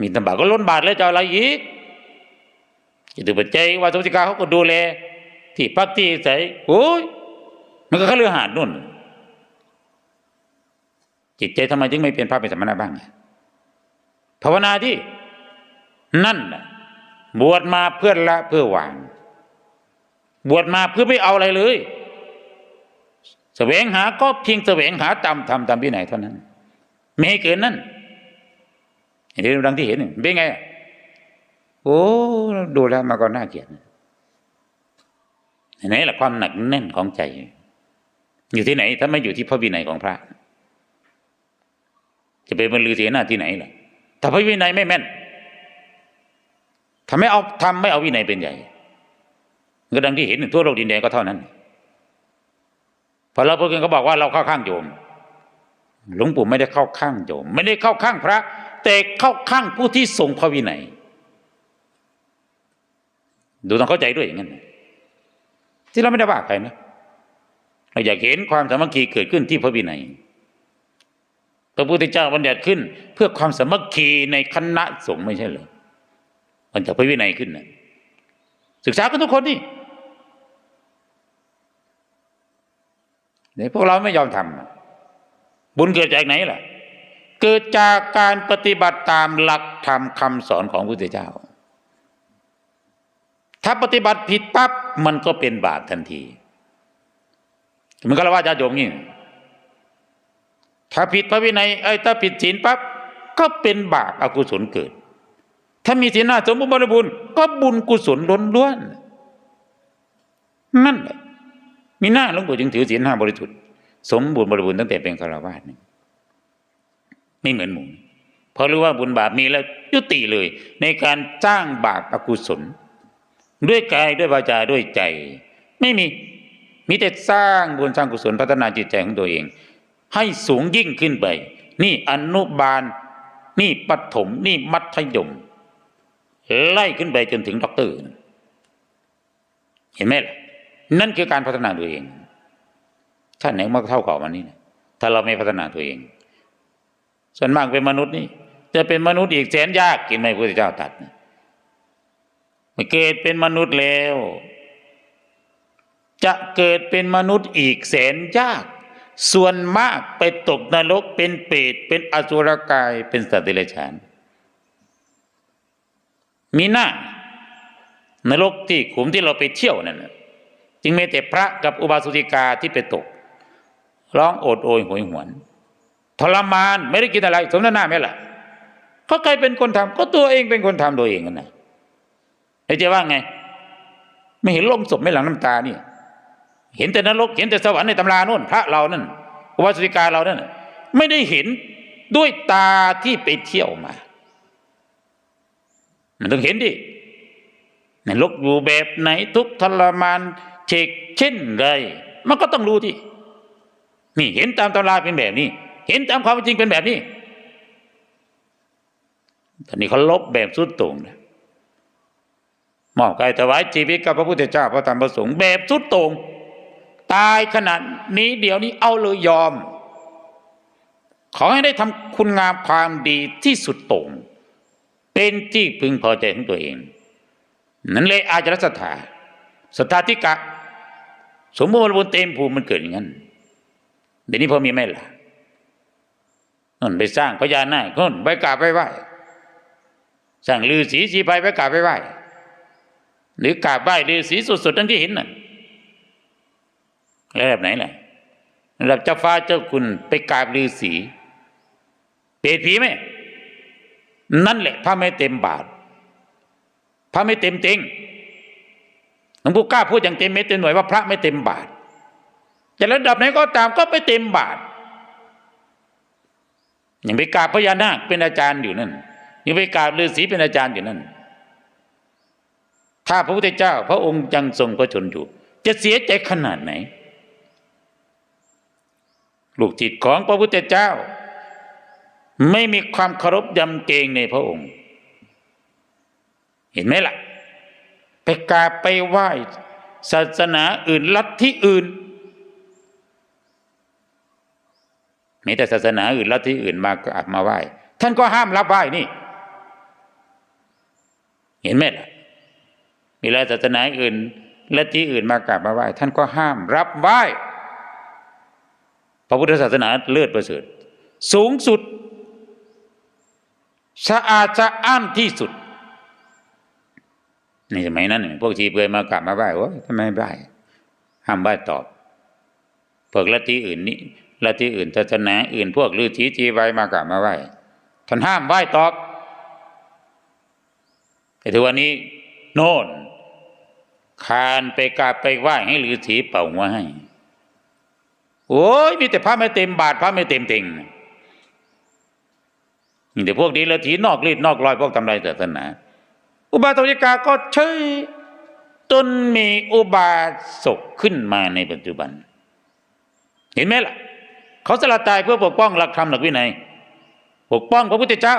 มีตำบาก็ล้นบาทแล้วจะอะไรอีกจะดูปัจจัยว่าสมจิกาเขาก็ดูแล ที่พักที่ใส่โอ้ยมันก็แค่เรือหาดนู่น จิตใจทำไมถึงไม่เป็นพระเป็นสมณะบ้างอะภาวนาที่นั่นบวชมาเพื่อละเพื่อวาง บวชมาเพื่อไม่เอาอะไรเลยแสวงหาก็เพียงแสวงหาตามทำตามวินัยเท่านั้น ไม่ให้เกินนั่น เห็นดังที่เห็นเป็นไง โอ้ดูแล้วมันก็น่าเกลียดเห็นไหละความหนักแน่นของใจ อยู่ที่ไหน ถ้าไม่อยู่ที่พระวินัยของพระ จะไปบรรลือเสียหน้าที่ไหนล่ะถ้าพระวินัยไม่แม่นถ้าไม่เอาทำไม่เอาวินัยเป็นใหญ่ก็ดังที่เห็นทั่วโลกดินแดนก็เท่านั้นพอเราพูดกันก็บอกว่าเราเข้าข้างโยม หลวงปู่ไม่ได้เข้าข้างโยม ไม่ได้เข้าข้างพระ แต่เข้าข้างผู้ที่ทรงพระวินัย ดูต้องเข้าใจด้วยอย่างนั้นที่เราไม่ได้ว่าใครนะเราอยากเห็นความสามัคคีเกิดขึ้นที่พระวินัยพระพุทธเจ้าบัญญัติขึ้น เพื่อความสามัคคีในคณะสงฆ์ไม่ใช่เหรอมันจากพระวินัยขึ้นนะศึกษากันทุกคนนี่เนี่ยพวกเราไม่ยอมทำบุญเกิดจากไหนล่ะ เกิดจากการปฏิบัติตามหลักธรรมคำสอนของพระพุทธเจ้า ถ้าปฏิบัติผิดปั๊บมันก็เป็นบาปทันทีมันก็ละว่าญาติโยมนี่ถ้าผิดพระวินัยไอ้ยถ้าผิดศีลปั๊บก็เป็นบาปอกุศลเกิด ถ้ามีศีลหน้าสมบูรณ์บริบูรณ์ก็บุญกุศลล้นล้วน นั่นแหละมีหน้าหลวงปู่จึงถือศีลห้าบริสุทธิ์สมบูรณ์บริบูรณ์ตั้งแต่เป็นคาวาสนี่ ไม่เหมือนหมูเพราะรู้ว่าบุญบาปมีแล้วยุติเลย ในการจ้างบาปอกุศล ด้วยกายด้วยวาจาด้วยใจ ไม่มีมีแต่สร้างบุญสร้างกุศลพัฒนาจิตใจของตัวเอง ให้สูงยิ่งขึ้นไป นี่อนุบาล นี่ปฐมนี่มัธยม ไล่ขึ้นไปจนถึงด็อกเตอร์ เห็นไหมล่ะนั่นคือการพัฒนาตัวเองท่านไหนมาเท่ากับมันนี่นะถ้าเราไม่พัฒนาตัวเอง ส่วนมากเป็นมนุษย์นี่จะเป็นมนุษย์อีกแสนยากกินไหมพระพุทธเจ้าตัดเมื่อเกิดเป็นมนุษย์แล้ว จะเกิดเป็นมนุษย์อีกแสนยาก ส่วนมากไปตกนรกเป็นเปรตเป็นอสุรกายเป็นสัตว์เดรัจฉาน มีหน้านรกที่ขุมที่เราไปเที่ยวนั่นจึงมีแต่พระกับอุบาสิกาที่ไปตก ร้องโอดโอยหวยหวน ทรมานไม่ได้กินอะไร สมน้ำหน้าไหมล่ะเขาใครเป็นคนทำก็ตัวเองเป็นคนทำตัวเองกันนะแล้วจะว่าไง ไม่เห็นลงศพไม่หลังน้ำตานี่ เห็นแต่นรก เห็นแต่สวรรค์ในตำราโน่นพระเรานั่นอุบาสิกาเรานั่นน่ะไม่ได้เห็นด้วยตาที่ไปเที่ยวมา มันต้องเห็นดินรกอยู่แบบไหนทุกทรมานเชกเช่นไรมันก็ต้องรู้ที่นี่เห็นตามตำราเป็นแบบนี้ เห็นตามความจริงเป็นแบบนี้ตอนนี้เขาลบแบบสุดโต่งนะมอบกายถวายชีวิตกับพระพุทธเจ้าพระธรรมพระสงฆ์แบบสุดโต่งตายขนาดนี้เดี๋ยวนี้เอาเลยยอม ขอให้ได้ทำคุณงามความดีที่สุดโต่งเป็นที่พึงพอใจของตัวเอง นั่นเลยอาจารศรัทธาศรัทธาที่กะ สมบูรณ์บนเต็มภูมิมันเกิดอย่างนั้นเดี๋ยวนี้พอมีไหมล่ะ นั่นไปสร้างพญานาคนั่นไปกราบไปไหว้สร้างลือสีสีไปไปกราบไปไหว้หรือกราบไหว้ลือสีสุดๆทั้งที่เห็นน่ะระดับไหนล่ะระดับเจ้าฟ้าเจ้าคุณไปกราบลือสีเปรตผีไหมนั่นแหละพระไม่เต็มบาทพระไม่เต็มจริงหลวงปู่กล้าพูดอย่างเต็มเม็ดเต็มหน่วยว่าพระไม่เต็มบาทจะระดับไหนก็ตามก็ไม่เต็มบาท ย่างไปกราบพญานาคเป็นอาจารย์อยู่นั่นยังไปกราบฤาษีเป็นอาจารย์อยู่นั่น ถ้าพระพุทธเจ้า พระองค์ยังทรงพระชนอยู่ จะเสียใจขนาดไหน ลูกจิตของพระพุทธเจ้า ไม่มีความเคารพยำเกรงในพระองค์ เห็นไหมล่ะ ไปกราบไปไหว้ศาสนาอื่นลัทธิอื่น มีแต่ศาสนาอื่นลัทธิอื่นมากราบมาไหว้ท่านก็ห้ามรับไหว้นี่ เห็นไหมล่ะมีแล้วศาสนาอื่นละที่อื่นมากราบมาไหว้ท่านก็ห้ามรับไหว้พระพุทธศาสนาเลิศประเสริฐ สูงสุดสะอาดสะอ้านที่สุดในสมัยนั้นพวกชีเปลือยมากราบมาไหว้โอ้ทำไมไหว้ห้ามไหว้ตอบพวกลัทธิอื่นนี่ ลัทธิอื่นศาสนาอื่นพวกฤาษีจีไว้มากราบมาไหว้ท่านห้ามไหว้ตอบแต่ทุกวันนี้ โน่น คานไปกราบไปไหว้ให้ฤาษีเป่าหัวให้ โอ้ยมีแต่พระไม่เต็มบาทพระไม่เต็มเต็งมีแต่พวกนี้ละถีนอกรีดนอกรอยพวกทำลายศาสนา อุบาสกกาก็เฉยจนมีอุบาสกขึ้นมาในปัจจุบัน เห็นไหมล่ะ เขาสละตายเพื่อปกป้องหลักธรรมหลักวินัย ปกป้องพระพุทธเจ้า